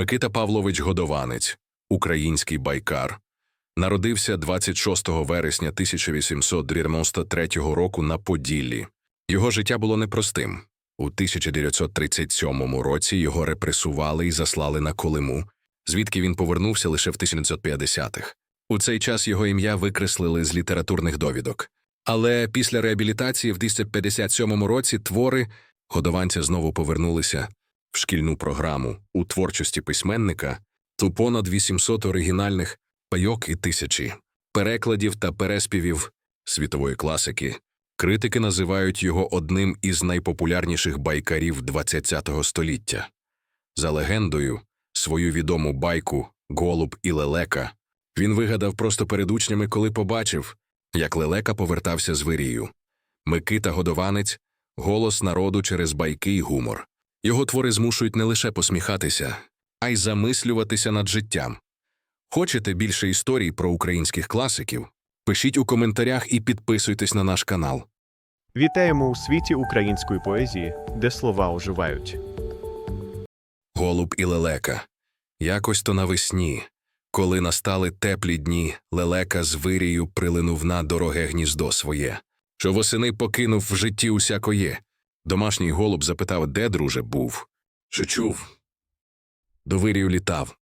Микита Павлович Годованець, український байкар, народився 26 вересня 1893 року на Поділлі. Його життя було непростим. У 1937 році його репресували і заслали на Колиму, звідки він повернувся лише в 1950-х. У цей час його ім'я викреслили з літературних довідок. Але після реабілітації в 1957 році твори годованця знову повернулися в шкільну програму у творчості письменника, то понад 800 оригінальних пайок і тисячі перекладів та переспівів світової класики. Критики називають його одним із найпопулярніших байкарів ХХ століття. За легендою, свою відому байку Голуб і лелека він вигадав просто перед учнями, коли побачив, як лелека повертався з вирію. Микита Годованець голос народу через байки й гумор. Його твори змушують не лише посміхатися, а й замислюватися над життям. Хочете більше історій про українських класиків? Пишіть у коментарях і підписуйтесь на наш канал. Вітаємо у світі української поезії, де слова оживають. Голуб і лелека. Якось то навесні, коли настали теплі дні, лелека з вирію прилинув на дороге гніздо своє, що восени покинув в житті усякоє. Домашній голуб запитав, де, друже, був. Що чув? До вирію літав.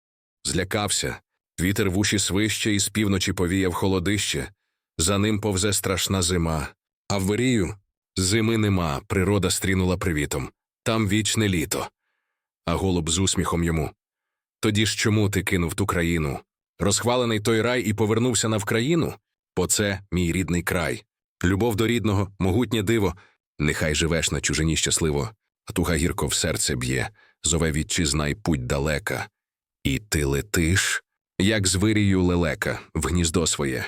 Злякався. Вітер в уші свище і з півночі повіяв холодище. За ним повзе страшна зима. А в вирію зими нема, природа стрінула привітом. Там вічне літо. А голуб з усміхом йому. Тоді ж чому ти кинув ту країну? Розхвалений той рай і повернувся на Вкраїну? Бо це мій рідний край. Любов до рідного, могутнє диво. Нехай живеш на чужині щасливо, а туга гірко в серце б'є, зове вітчизна й путь далека. І ти летиш, як з вирію лелека, в гніздо своє.